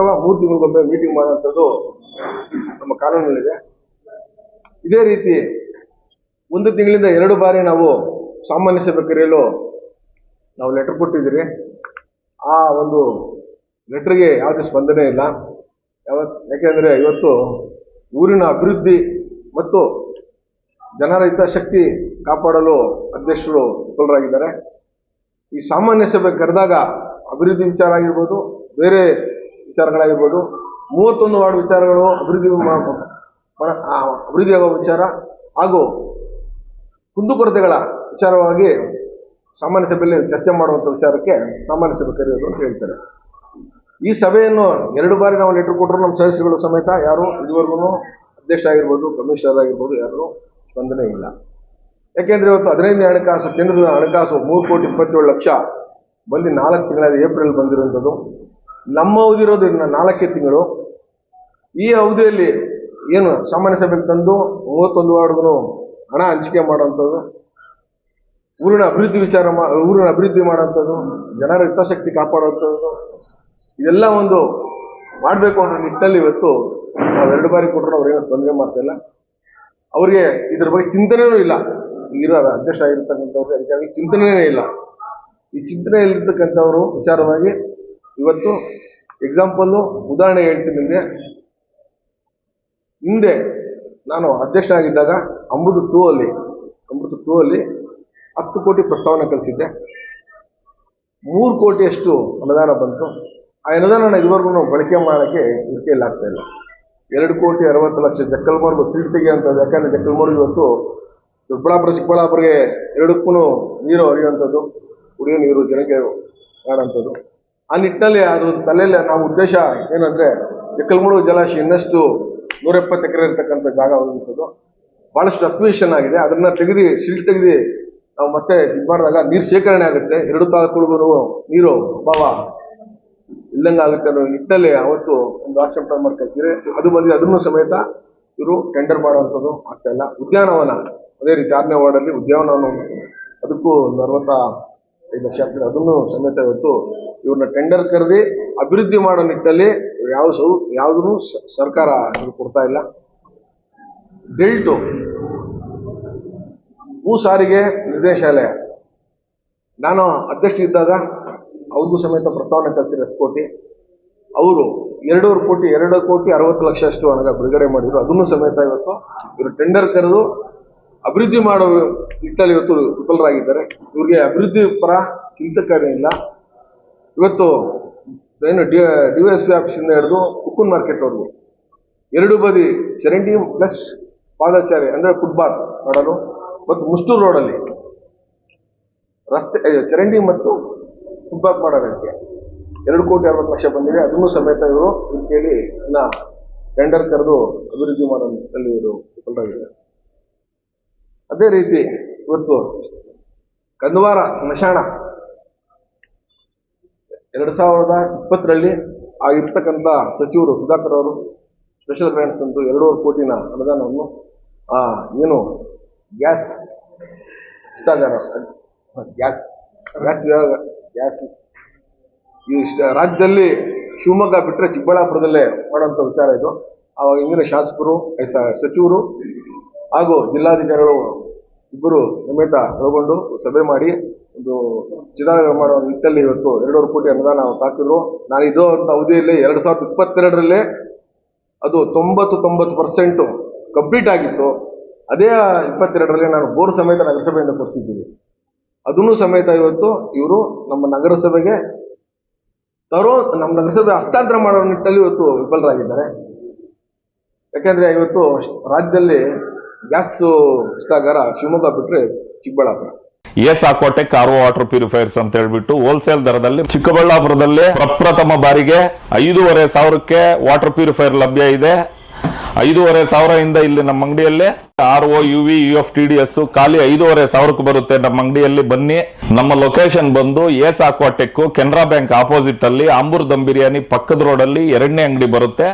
ಅಥವಾ ಮೂರು ತಿಂಗಳಿಗೊಮ್ಮೆ ಮೀಟಿಂಗ್ ಮಾಡುವಂಥದ್ದು ನಮ್ಮ ಕಾನೂನಿನಲ್ಲಿದೆ ಇದೇ ರೀತಿ ಒಂದು ತಿಂಗಳಿಂದ ಎರಡು ಬಾರಿ ನಾವು ಸಾಮಾನ್ಯ ಸಭೆ ಕರೆಯಲು ನಾವು ಲೆಟರ್ ಕೊಟ್ಟಿದ್ದೀರಿ. ಆ ಒಂದು ಲೆಟ್ರಿಗೆ ಯಾವುದೇ ಸ್ಪಂದನೆ ಇಲ್ಲ. ಯಾವತ್, ಯಾಕೆಂದರೆ ಇವತ್ತು ಊರಿನ ಅಭಿವೃದ್ಧಿ ಮತ್ತು ಜನರ ಹಿತಾಸಕ್ತಿ ಕಾಪಾಡಲು ಅಧ್ಯಕ್ಷರು ವಿಫಲರಾಗಿದ್ದಾರೆ. ಈ ಸಾಮಾನ್ಯ ಸಭೆ ಕರೆದಾಗ ಅಭಿವೃದ್ಧಿ ವಿಚಾರ ಆಗಿರ್ಬೋದು, ಬೇರೆ ವಿಚಾರಗಳಾಗಿರ್ಬೋದು, ಮೂವತ್ತೊಂದು ವಾರ್ಡ್ ವಿಚಾರಗಳು ಅಭಿವೃದ್ಧಿ ಅಭಿವೃದ್ಧಿ ಆಗೋ ವಿಚಾರ ಹಾಗೂ ಕುಂದುಕೊರತೆಗಳ ವಿಚಾರವಾಗಿ ಸಾಮಾನ್ಯ ಸಭೆಯಲ್ಲಿ ಚರ್ಚೆ ಮಾಡುವಂಥ ವಿಚಾರಕ್ಕೆ ಸಾಮಾನ್ಯ ಸಭೆ ಕರೆಯೋದು ಅಂತ ಹೇಳ್ತಾರೆ. ಈ ಸಭೆಯನ್ನು ಎರಡು ಬಾರಿ ನಾವು ಲೆಟರ್ ಕೊಟ್ಟರು ನಮ್ಮ ಸದಸ್ಯರುಗಳು ಸಮೇತ ಯಾರು ಇದುವರೆಗೂ ಅಧ್ಯಕ್ಷ ಆಗಿರ್ಬೋದು, ಕಮಿಷನರ್ ಆಗಿರ್ಬೋದು, ಯಾರು ಸ್ಪಂದನೆ ಇಲ್ಲ. ಯಾಕೆಂದರೆ ಇವತ್ತು ಹದಿನೈದನೇ ಹಣಕಾಸು, ಕೇಂದ್ರದ ಹಣಕಾಸು ಮೂರು ಕೋಟಿ ಇಪ್ಪತ್ತೇಳು ಲಕ್ಷ ಬಂದು ನಾಲ್ಕು ತಿಂಗಳ ಏಪ್ರಿಲ್ ಬಂದಿರುವಂಥದ್ದು. ನಮ್ಮ ಅವಧಿ ಇರೋದು ಇನ್ನು ನಾಲ್ಕೇ ತಿಂಗಳು. ಈ ಅವಧಿಯಲ್ಲಿ ಏನು ಸಾಮಾನ್ಯ ಸಭೆಗೆ ತಂದು ಮೂವತ್ತೊಂದು ವಾರ್ಡ್ಗೂ ಹಣ ಹಂಚಿಕೆ ಮಾಡುವಂಥದ್ದು, ಊರಿನ ಅಭಿವೃದ್ಧಿ ವಿಚಾರ ಮಾ, ಊರಿನ ಅಭಿವೃದ್ಧಿ ಮಾಡೋವಂಥದ್ದು, ಜನರ ಹಿತಾಸಕ್ತಿ ಕಾಪಾಡುವಂಥದ್ದು, ಇದೆಲ್ಲ ಒಂದು ಮಾಡಬೇಕು ಅನ್ನೋ ನಿಟ್ಟಿನಲ್ಲಿ ಇವತ್ತು ನಾವು ಎರಡು ಬಾರಿ ಕೊಟ್ಟರು ಅವ್ರೇನು ಸ್ಪಂದನೆ ಮಾಡ್ತಾಯಿಲ್ಲ ಅವರಿಗೆ ಅವ್ರಿಗೆ ಇದ್ರ ಬಗ್ಗೆ ಚಿಂತನೆಯೂ ಇಲ್ಲ. ಇರೋ ಅಧ್ಯಕ್ಷ ಆಗಿರ್ತಕ್ಕಂಥವ್ರಿಗೆ ಅದಕ್ಕಾಗಿ ಚಿಂತನೆಯೇ ಇಲ್ಲ. ಈ ಚಿಂತನೆಯಲ್ಲಿರ್ತಕ್ಕಂಥವರು ವಿಚಾರವಾಗಿ ಇವತ್ತು ಎಕ್ಸಾಂಪಲ್ಲು ಉದಾಹರಣೆ ಹೇಳ್ತೀನಿ ನಿಮಗೆ. ಹಿಂದೆ ನಾನು ಅಧ್ಯಕ್ಷನಾಗಿದ್ದಾಗ ಅಮೃತ ಟೂ ಅಲ್ಲಿ ಅಮೃತ ಟೂ ಅಲ್ಲಿ ಹತ್ತು ಕೋಟಿ ಪ್ರಸ್ತಾವನೆ ಕಲಿಸಿದ್ದೆ ಮೂರು ಕೋಟಿಯಷ್ಟು ಅನುದಾನ ಬಂತು. ಆ ಅನುದಾನ ಇದುವರೆಗೂ ಬಳಕೆ ಮಾಡೋಕ್ಕೆ ಆಗ್ತಾ ಇಲ್ಲ. ಎರಡು ಕೋಟಿ ಅರವತ್ತು ಲಕ್ಷ ಜಕ್ಕಲ್ಮರ್ಗು ಸಿಲ್ಟಿಗೆ ಅಂತ ಯಾಕಂದರೆ ಜಕ್ಕಲ್ಮರ್ಗು ಇವತ್ತು ದೊಡ್ಡಬಳ್ಳಾಪುರ, ಚಿಕ್ಕಬಳ್ಳಾಪುರಿಗೆ ಎರಡಕ್ಕೂ ನೀರು ಹರಿಯುವಂಥದ್ದು, ಕುಡಿಯೋ ನೀರು ಜನಕ್ಕೆ ಮಾಡೋಂಥದ್ದು ಆ ನಿಟ್ಟಿನಲ್ಲಿ ಅದು ತಲೆಯಲ್ಲಿ ನಾವು ಉದ್ದೇಶ ಏನಂದ್ರೆ ಎಕ್ಕಲ್ಮೂಳು ಜಲಾಶಯ ಇನ್ನಷ್ಟು ನೂರ ಎಪ್ಪತ್ತು ಎಕರೆ ಇರ್ತಕ್ಕಂಥ ಜಾಗ ಹೋಗಿರ್ತದೆ ಭಾಳಷ್ಟು ಅಕ್ವಿಷನ್ ಆಗಿದೆ. ಅದನ್ನ ತೆಗೆದು ಸಿಲ್ಟ್ ತೆಗೆದು ನಾವು ಮತ್ತೆ ಇದು ಮಾಡಿದಾಗ ನೀರು ಶೇಖರಣೆ ಆಗುತ್ತೆ. ಎರಡು ತಾಲೂಕುಗಳಿಗೂ ನೀರು ಅಭಾವ ಇಲ್ಲಂಗೆ ಆಗುತ್ತೆ ಅನ್ನೋ ನಿಟ್ಟಿನಲ್ಲಿ ಅವತ್ತು ಒಂದು ಆಕ್ಷನ್ ಪ್ಲಾನ್ ಮಾಡಿ ಕಳಿಸಿದ್ರೆ ಅದು ಬಂದಿದೆ. ಅದನ್ನು ಸಮೇತ ಇವರು ಟೆಂಡರ್ ಮಾಡುವಂಥದ್ದು ಆಗ್ತಾ ಇಲ್ಲ. ಉದ್ಯಾನವನ, ಅದೇ ರೀತಿ ಆರನೇ ವಾರ್ಡಲ್ಲಿ ಉದ್ಯಾನವನ. ಅದಕ್ಕೂ ಒಂದು ಅರವತ್ತ ಐದು ಲಕ್ಷ ಆಗ್ತದೆ ಅದನ್ನು ಸಮೇತ ಇವತ್ತು ಇವ್ರನ್ನ ಟೆಂಡರ್ ಕರೆದಿ ಅಭಿವೃದ್ಧಿ ಮಾಡೋ ನಿಟ್ಟಲ್ಲಿ ಯಾವ ಸೌ ಯಾವುದೂ ಸರ್ಕಾರ ಕೊಡ್ತಾ ಇಲ್ಲ. ಡೆಲ್ಟು ಭೂ ಸಾರಿಗೆ ನಿರ್ದೇಶಾಲಯ ನಾನು ಅಧ್ಯಕ್ಷ ಇದ್ದಾಗ ಅವ್ರಿಗೂ ಸಮೇತ ಪ್ರಸ್ತಾವನೆ ಕಳಿಸಿದ್ರು ಹತ್ತು ಕೋಟಿ. ಅವರು ಎರಡೂವರೆ ಕೋಟಿ, ಎರಡು ಕೋಟಿ ಅರವತ್ತು ಲಕ್ಷ ಅಷ್ಟು ಹಣ ಬಿಡುಗಡೆ ಮಾಡಿದ್ರು. ಅದನ್ನು ಸಮೇತ ಇವತ್ತು ಇವರು ಟೆಂಡರ್ ಕರೆದು ಅಭಿವೃದ್ಧಿ ಮಾಡೋ ನಿಟ್ಟಲ್ಲಿ ಇವತ್ತು ವಿಫಲರಾಗಿದ್ದಾರೆ. ಇವರಿಗೆ ಅಭಿವೃದ್ಧಿ ಪರ ಚಿಂತಕರೇ ಇಲ್ಲ. ಇವತ್ತು ಏನು ಡಿ ಡಿ ಎಸ್ ಪಿ ಆಫೀಸಿಂದ ಹಿಡಿದು ಕುಕ್ಕುನ್ ಮಾರ್ಕೆಟ್ವರೆಗೂ ಎರಡು ಬದಿ ಚರಂಡಿ ಪ್ಲಸ್ ಪಾದಚಾರಿ ಅಂದರೆ ಫುಟ್ಬಾತ್ ಮಾಡಲು ಮತ್ತು ಮುಷ್ಟೂರು ರೋಡಲ್ಲಿ ರಸ್ತೆ ಚರಂಡಿ ಮತ್ತು ಫುಟ್ಬಾತ್ ಮಾಡೋದಕ್ಕೆ ಎರಡು ಕೋಟಿ ಅರವತ್ತು ಲಕ್ಷ ಬಂದಿದೆ. ಅದನ್ನು ಸಮೇತ ಇವರು ಕೇಳಿ ಇನ್ನು ಟೆಂಡರ್ ಕರೆದು ಅಭಿವೃದ್ಧಿ ಮಾಡಲು ಇವರು ವಿಫಲರಾಗಿದ್ದಾರೆ. ಅದೇ ರೀತಿ ಇವತ್ತು ಕಂದವಾರ ಸ್ಮಶಾನ ಎರಡು ಸಾವಿರದ ಇಪ್ಪತ್ತರಲ್ಲಿ ಆಗಿರ್ತಕ್ಕಂಥ ಸಚಿವರು ಸುಧಾಕರ್ ಅವರು ಸ್ಪೆಷಲ್ ಗ್ರಾಂಟ್ಸ್ ಅಂತೂ ಎರಡೂವರೆ ಕೋಟಿನ ಅನುದಾನವನ್ನು ಏನು, ಗ್ಯಾಸ್ ಇಷ್ಟಾಗಾರ ಗ್ಯಾಸ್ ಗ್ಯಾಸ್ ಗ್ಯಾಸ್ ಈ ರಾಜ್ಯದಲ್ಲಿ ಶಿವಮೊಗ್ಗ ಬಿಟ್ಟರೆ ಚಿಕ್ಕಬಳ್ಳಾಪುರದಲ್ಲೇ ಮಾಡುವಂಥ ವಿಚಾರ ಇದು. ಆವಾಗ ಇಂದಿನ ಶಾಸಕರು ಸಚಿವರು ಹಾಗೂ ಜಿಲ್ಲಾಧಿಕಾರಿಗಳು ಇಬ್ಬರು ಸಮೇತ ಒಳಗೊಂಡು ಸಭೆ ಮಾಡಿ ಒಂದು ಜಿಲ್ಲಾಧಿಕಾರಿ ಮಾಡೋ ನಿಟ್ಟಲ್ಲಿ ಇವತ್ತು ಎರಡೂವರೆ ಕೋಟಿ ಅನುದಾನ ತಾಕಿದ್ರು. ನಾನು ಇದು ಅಂತ ಅವಧಿಯಲ್ಲಿ ಎರಡು ಸಾವಿರದ ಇಪ್ಪತ್ತೆರಡರಲ್ಲೇ ಅದು ತೊಂಬತ್ತು ತೊಂಬತ್ತು ಪರ್ಸೆಂಟು ಕಂಪ್ಲೀಟ್ ಆಗಿತ್ತು. ಅದೇ ಇಪ್ಪತ್ತೆರಡರಲ್ಲಿ ನಾನು ಬೋರ್ ಸಮೇತ ನಗರಸಭೆಯಿಂದ ಕೊಡಿಸಿದ್ದೀನಿ ಅದನ್ನು ಸಮೇತ ಇವತ್ತು ಇವರು ನಮ್ಮ ನಗರಸಭೆಗೆ ತರೋ ನಮ್ಮ ನಗರಸಭೆ ಹಸ್ತಾಂತರ ಮಾಡೋ ನಿಟ್ಟಲ್ಲಿ ಇವತ್ತು ವಿಫಲರಾಗಿದ್ದಾರೆ. ಯಾಕೆಂದರೆ ಇವತ್ತು ರಾಜ್ಯದಲ್ಲಿ ಗ್ಯಾಸ್ ಇಷ್ಟಾಗಾರ ಶಿವಮೊಗ್ಗ ಬಿಟ್ಟರೆ Chikkaballapur. S Aquatech R water purifiers ಅಂತ ಹೇಳ್ಬಿಟ್ಟು ಹೋಲ್ಸೇಲ್ ದರದಲ್ಲಿ ಚಿಕ್ಕಬಳ್ಳಾಪುರದಲ್ಲಿ ಪ್ರಪ್ರಥಮ ಬಾರಿಗೆ ಐದೂವರೆ ಸಾವಿರಕ್ಕೆ ವಾಟರ್ ಪ್ಯೂರಿಫೈರ್ ಲಭ್ಯ ಇದೆ. ಐದೂವರೆ ಸಾವಿರದಿಂದ ಇಲ್ಲಿ ನಮ್ಮ ಅಂಗಡಿಯಲ್ಲಿ R O U V U F T D S ಖಾಲಿ ಐದೂವರೆ ಸಾವಿರಕ್ಕೆ ಬರುತ್ತೆ ನಮ್ಮ ಅಂಗಡಿಯಲ್ಲಿ. ಬನ್ನಿ, ನಮ್ಮ ಲೊಕೇಶನ್ ಬಂದು S Aquatech Canara Bank opposite ಅಲ್ಲಿ ಆಂಬೂರ್ ದಮ್ ಬಿರಿಯಾನಿ ಪಕ್ಕದ ರೋಡ್ ಅಲ್ಲಿ ಎರಡನೇ ಅಂಗಡಿ ಬರುತ್ತೆ.